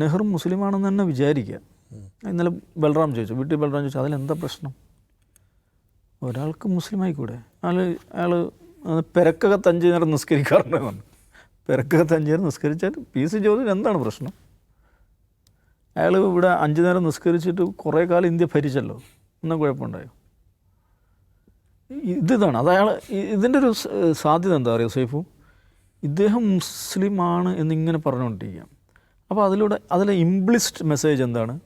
നെഹ്റു മുസ്ലിമാണെന്ന് തന്നെ വിചാരിക്കുക. ഇന്നലെ ബൽറാം ചോദിച്ചു വീട്ടിൽ ബൽറാം ചോദിച്ചു അതിലെന്താ പ്രശ്നം? ഒരാൾക്ക് മുസ്ലിം ആയിക്കൂടെ അയാൾ അയാൾ പെരക്കകത്ത് അഞ്ച് നേരം നിസ്കരിക്കാറുണ്ട് പറഞ്ഞു. അഞ്ച് നേരം നിസ്കരിച്ചാൽ പി സി ജോർജിന് എന്താണ് പ്രശ്നം? അയാൾ ഇവിടെ അഞ്ച് നേരം നിസ്കരിച്ചിട്ട് കുറേ കാലം ഇന്ത്യ ഭരിച്ചല്ലോ. ഒന്നും കുഴപ്പമുണ്ടായോ? ഇത് ഇതാണ്. അത് അയാൾ ഇതിന്റെ ഒരു സാധ്യത എന്താ പറയുക സൈഫു? ഇദ്ദേഹം മുസ്ലിമാണ് എന്നിങ്ങനെ പറഞ്ഞുകൊണ്ടിരിക്കുക അപ്പോൾ അതിലൂടെ അതിലെ ഇംപ്ലിസ്റ്റ് മെസ്സേജ് എന്താണ്?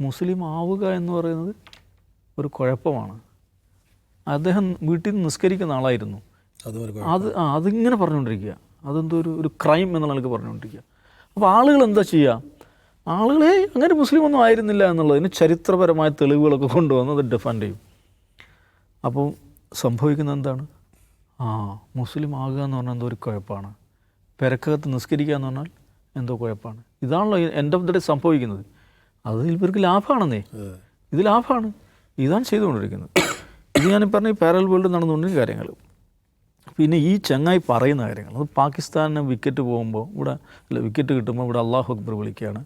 മുസ്ലിം ആവുക എന്ന് പറയുന്നത് ഒരു കുഴപ്പമാണ്. അദ്ദേഹം വീട്ടിൽ നിന്ന് നിസ്കരിക്കുന്ന ആളായിരുന്നു. അതും അത് ആ അതിങ്ങനെ പറഞ്ഞുകൊണ്ടിരിക്കുക. അതെന്തോ ഒരു ഒരു ക്രൈം എന്നുള്ള ആൾക്ക് പറഞ്ഞുകൊണ്ടിരിക്കുക. അപ്പോൾ ആളുകൾ എന്താ ചെയ്യുക? ആളുകളെ അങ്ങനെ മുസ്ലിം ഒന്നും ആയിരുന്നില്ല എന്നുള്ളതിന് ചരിത്രപരമായ തെളിവുകളൊക്കെ കൊണ്ടുവന്ന് അത് ഡിഫൻഡ് ചെയ്യും. അപ്പോൾ സംഭവിക്കുന്നത് എന്താണ്? ആ മുസ്ലിം ആകുക എന്ന് പറഞ്ഞാൽ എന്തോ ഒരു കുഴപ്പമാണ്. പെരക്കകത്ത് നിസ്കരിക്കുക എന്ന് പറഞ്ഞാൽ എന്തോ കുഴപ്പമാണ്. ഇതാണല്ലോ എൻഡ് ഓഫ് ദ ഡേ സംഭവിക്കുന്നത്. അത് ഇവർക്ക് ലാഭമാണെന്നേ ഇത് ലാഭമാണ് ഇതാണ് ചെയ്തുകൊണ്ടിരിക്കുന്നത്. ഇത് ഞാൻ പറഞ്ഞ ഈ പാരൽ വേൾഡ് നടന്നുകൊണ്ടിരിക്കുന്ന കാര്യങ്ങൾ. പിന്നെ ഈ ചങ്ങായി പറയുന്ന കാര്യങ്ങൾ. അത് പാകിസ്ഥാനിന് വിക്കറ്റ് പോകുമ്പോൾ ഇവിടെ അല്ല വിക്കറ്റ് കിട്ടുമ്പോൾ ഇവിടെ അള്ളാഹു അക്ബർ വിളിക്കുകയാണ്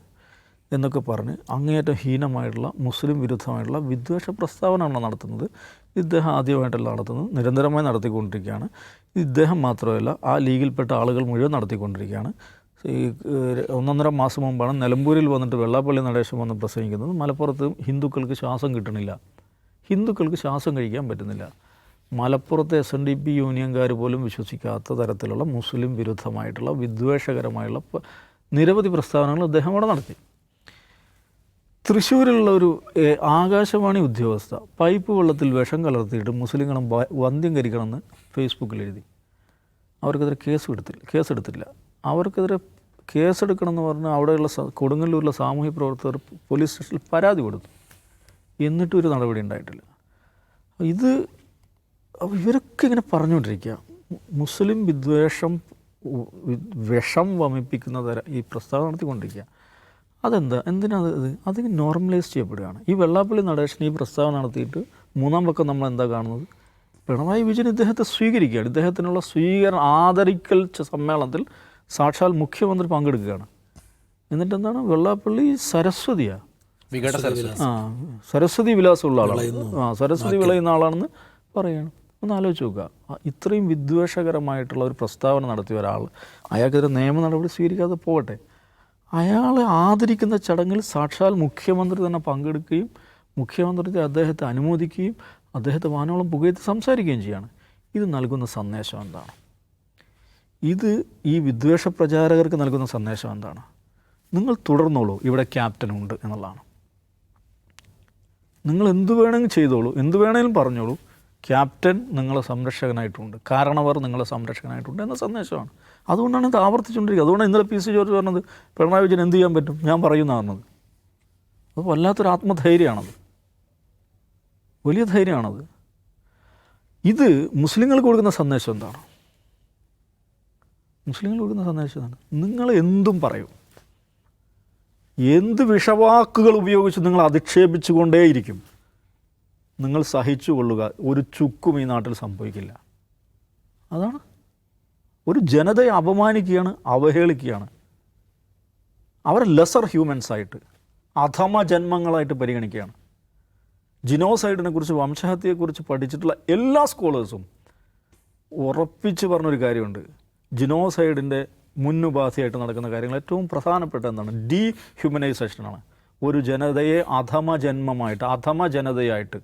എന്നൊക്കെ പറഞ്ഞ് അങ്ങേയറ്റം ഹീനമായിട്ടുള്ള മുസ്ലിം വിരുദ്ധമായിട്ടുള്ള വിദ്വേഷ പ്രസ്താവനയാണ് നടത്തുന്നത്. ഇദ്ദേഹം ആദ്യമായിട്ടല്ല നടത്തുന്നത്. നിരന്തരമായി നടത്തിക്കൊണ്ടിരിക്കുകയാണ്. ഇദ്ദേഹം മാത്രമല്ല ആ ലീഗിൽപ്പെട്ട ആളുകൾ മുഴുവൻ നടത്തിക്കൊണ്ടിരിക്കുകയാണ്. ഈ ഒന്നൊന്നര മാസം മുമ്പാണ് നിലമ്പൂരിൽ വന്നിട്ട് വെള്ളാപ്പള്ളി നടേശൻ വന്ന് പ്രസംഗിക്കുന്നത്. മലപ്പുറത്ത് ഹിന്ദുക്കൾക്ക് ശ്വാസം കിട്ടണില്ല. ഹിന്ദുക്കൾക്ക് ശ്വാസം കഴിക്കാൻ പറ്റുന്നില്ല. മലപ്പുറത്തെ എസ് എൻ ഡി പി യൂണിയൻകാർ പോലും വിശ്വസിക്കാത്ത തരത്തിലുള്ള മുസ്ലിം വിരുദ്ധമായിട്ടുള്ള വിദ്വേഷകരമായുള്ള നിരവധി പ്രസ്താവനകൾ അദ്ദേഹം അവിടെ നടത്തി. തൃശ്ശൂരിലുള്ള ഒരു ആകാശവാണി ഉദ്യോഗസ്ഥ പൈപ്പ് വെള്ളത്തിൽ വിഷം കലർത്തിയിട്ട് മുസ്ലിങ്ങളും വന്ധ്യം കരിക്കണമെന്ന് ഫേസ്ബുക്കിൽ എഴുതി. അവർക്കെതിരെ കേസ് എടുത്തില്ല കേസെടുത്തില്ല അവർക്കെതിരെ കേസെടുക്കണമെന്ന് പറഞ്ഞ് അവിടെയുള്ള കൊടുങ്ങല്ലൂരിലെ സാമൂഹ്യ പ്രവർത്തകർ പോലീസ് സ്റ്റേഷനിൽ പരാതി കൊടുത്തു. എന്നിട്ടും ഒരു നടപടി ഉണ്ടായിട്ടില്ല. ഇത് ഇവരൊക്കെ ഇങ്ങനെ പറഞ്ഞുകൊണ്ടിരിക്കുക. മുസ്ലിം വിദ്വേഷം വിഷം വമിപ്പിക്കുന്ന തരം ഈ പ്രസ്താവന നടത്തിക്കൊണ്ടിരിക്കുക. അതെന്താ? എന്തിനാണ് അത് അതിങ്ങനെ നോർമലൈസ് ചെയ്യപ്പെടുകയാണ്. ഈ വെള്ളാപ്പള്ളി നടേശൻ ഈ പ്രസ്താവന നടത്തിയിട്ട് മൂന്നാം പക്കം നമ്മൾ എന്താ കാണുന്നത്? പിണറായി വിജയൻ ഇദ്ദേഹത്തെ സ്വീകരിക്കുകയാണ്. ഇദ്ദേഹത്തിനുള്ള സ്വീകരണം ആദരിക്കൽ സമ്മേളനത്തിൽ സാക്ഷാൽ മുഖ്യമന്ത്രി പങ്കെടുക്കുകയാണ്. എന്നിട്ട് എന്താണ് വെള്ളാപ്പള്ളി സരസ്വതിയാണ് ആ സരസ്വതി വിലാസമുള്ള ആളാണ്. ആ സരസ്വതി വിളയുന്ന ആളാണെന്ന് പറയുകയാണ് ഒന്ന് ആലോചിച്ച് നോക്കുക. ഇത്രയും വിദ്വേഷകരമായിട്ടുള്ള ഒരു പ്രസ്താവന നടത്തിയ ഒരാൾ അയാൾക്കെതിരെ നിയമ നടപടി സ്വീകരിക്കാതെ പോകട്ടെ. അയാളെ ആദരിക്കുന്ന ചടങ്ങിൽ സാക്ഷാൽ മുഖ്യമന്ത്രി തന്നെ പങ്കെടുക്കുകയും മുഖ്യമന്ത്രി അദ്ദേഹത്തെ അനുമോദിക്കുകയും അദ്ദേഹത്തെ വാനോളം പുകയത്ത് സംസാരിക്കുകയും ചെയ്യാണ്. ഇത് നൽകുന്ന സന്ദേശം എന്താണ്? ഇത് ഈ വിദ്വേഷ പ്രചാരകർക്ക് നൽകുന്ന സന്ദേശം എന്താണ്? നിങ്ങൾ തുടർന്നോളൂ ഇവിടെ ക്യാപ്റ്റൻ ഉണ്ട് എന്നുള്ളതാണ്. നിങ്ങൾ എന്ത് വേണമെങ്കിലും ചെയ്തോളൂ എന്ത് വേണമെങ്കിലും പറഞ്ഞോളൂ ക്യാപ്റ്റൻ നിങ്ങളെ സംരക്ഷകനായിട്ടുണ്ട് കാരണവർ നിങ്ങളെ സംരക്ഷകനായിട്ടുണ്ട് എന്ന സന്ദേശമാണ്. അതുകൊണ്ടാണ് ഇത് ആവർത്തിച്ചുകൊണ്ടിരിക്കുക അതുകൊണ്ടാണ് ഇന്നലെ പി സി ജോർജ് പറഞ്ഞത് പിണറായി വിജയൻ എന്ത് ചെയ്യാൻ പറ്റും? ഞാൻ പറയുന്ന പറഞ്ഞത്. അത് വല്ലാത്തൊരു ആത്മധൈര്യമാണത്. വലിയ ധൈര്യമാണത്. ഇത് മുസ്ലിങ്ങൾക്ക് കൊടുക്കുന്ന സന്ദേശം എന്താണ്? മുസ്ലിങ്ങൾ കൊടുക്കുന്ന സന്ദേശം നിങ്ങൾ എന്തും പറയും. എന്ത് വിഷവാക്കുകൾ ഉപയോഗിച്ച് നിങ്ങൾ അധിക്ഷേപിച്ചു കൊണ്ടേയിരിക്കും നിങ്ങൾ സഹിച്ചു കൊള്ളുക ഒരു ചുക്കും ഈ നാട്ടിൽ സംഭവിക്കില്ല. അതാണ്. ഒരു ജനതയെ അപമാനിക്കുകയാണ് അവഹേളിക്കുകയാണ്. അവർ ലെസർ ഹ്യൂമൻസ് ആയിട്ട് അധമ ജന്മങ്ങളായിട്ട് പരിഗണിക്കുകയാണ്. ജിനോസൈഡിനെ കുറിച്ച് വംശഹത്യയെക്കുറിച്ച് പഠിച്ചിട്ടുള്ള എല്ലാ സ്കോളേഴ്സും ഉറപ്പിച്ച് പറഞ്ഞൊരു കാര്യമുണ്ട്. ജിനോസൈഡിന്റെ മുന്നുപാധിയായിട്ട് നടക്കുന്ന കാര്യങ്ങൾ ഏറ്റവും പ്രധാനപ്പെട്ട എന്താണ്? ഡീ ഹ്യൂമനൈസേഷനാണ് ഒരു ജനതയെ അധമ ജന്മമായിട്ട് അധമ ജനതയായിട്ട്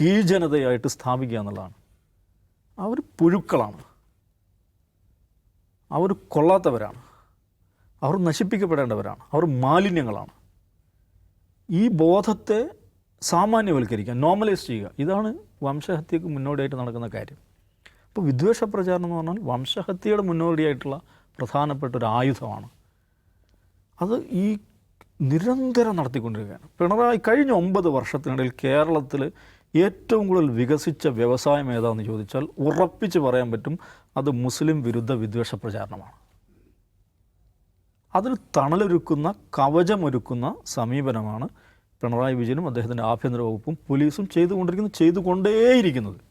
കീഴ്ജനതയായിട്ട് സ്ഥാപിക്കുക എന്നുള്ളതാണ്. അവർ പുഴുക്കളാണ്. അവർ കൊള്ളാത്തവരാണ്. അവർ നശിപ്പിക്കപ്പെടേണ്ടവരാണ്. അവർ മാലിന്യങ്ങളാണ്. ഈ ബോധത്തെ സാമാന്യവൽക്കരിക്കുക നോർമലൈസ് ചെയ്യുക. ഇതാണ് വംശഹത്യക്ക് മുന്നോടിയായിട്ട് നടക്കുന്ന കാര്യം. അപ്പോൾ വിദ്വേഷ പ്രചാരണം എന്ന് പറഞ്ഞാൽ വംശഹത്യയുടെ മുന്നോടിയായിട്ടുള്ള പ്രധാനപ്പെട്ട ഒരു ആയുധമാണ്. അത് ഈ നിരന്തരം നടത്തിക്കൊണ്ടിരിക്കുകയാണ്. പിണറായി കഴിഞ്ഞ ഒമ്പത് വർഷത്തിനിടയിൽ കേരളത്തിൽ ഏറ്റവും കൂടുതൽ വികസിച്ച വ്യവസായം ഏതാണെന്ന് ചോദിച്ചാൽ ഉറപ്പിച്ച് പറയാൻ പറ്റും അത് മുസ്ലിം വിരുദ്ധ വിദ്വേഷ പ്രചാരണമാണ് അതിന് തണലൊരുക്കുന്ന കവചമൊരുക്കുന്ന സമീപനമാണ് പിണറായി വിജയനും അദ്ദേഹത്തിന്റെ ആഭ്യന്തര വകുപ്പും പോലീസും ചെയ്തുകൊണ്ടിരിക്കുന്നത് ചെയ്തുകൊണ്ടേയിരിക്കുന്നത്.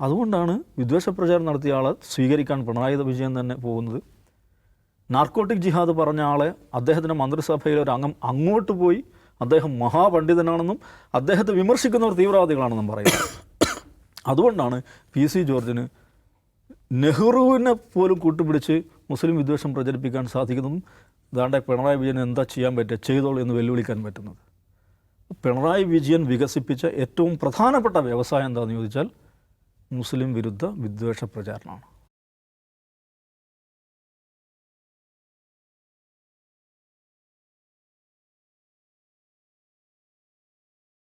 അതുകൊണ്ടാണ് വിദ്വേഷ പ്രചാരണം നടത്തിയ ആളെ സ്വീകരിക്കാൻ പിണറായി വിജയൻ തന്നെ പോകുന്നത്. നാർക്കോട്ടിക് ജിഹാദ് പറഞ്ഞ ആളെ അദ്ദേഹത്തിന്റെ മന്ത്രിസഭയിലെ ഒരു അംഗം അങ്ങോട്ട് പോയി അദ്ദേഹം മഹാപണ്ഡിതനാണെന്നും അദ്ദേഹത്തെ വിമർശിക്കുന്നവർ തീവ്രവാദികളാണെന്നും പറയുന്നത് അതുകൊണ്ടാണ് പി സി ജോർജിന് നെഹ്റുവിനെ പോലും കൂട്ടുപിടിച്ച് മുസ്ലിം വിദ്വേഷം പ്രചരിപ്പിക്കാൻ സാധിക്കുന്നതും ഇതാണ്ട് പിണറായി വിജയൻ എന്താ ചെയ്യാൻ പറ്റുക ചെയ്തോളൂ എന്ന് വെല്ലുവിളിക്കാൻ പറ്റുന്നത്. പിണറായി വിജയൻ വികസിപ്പിച്ച ഏറ്റവും പ്രധാനപ്പെട്ട വ്യവസായം എന്താണെന്ന് ചോദിച്ചാൽ മുസ്ലിം വിരുദ്ധ വിദ്വേഷ പ്രചാരണമാണ്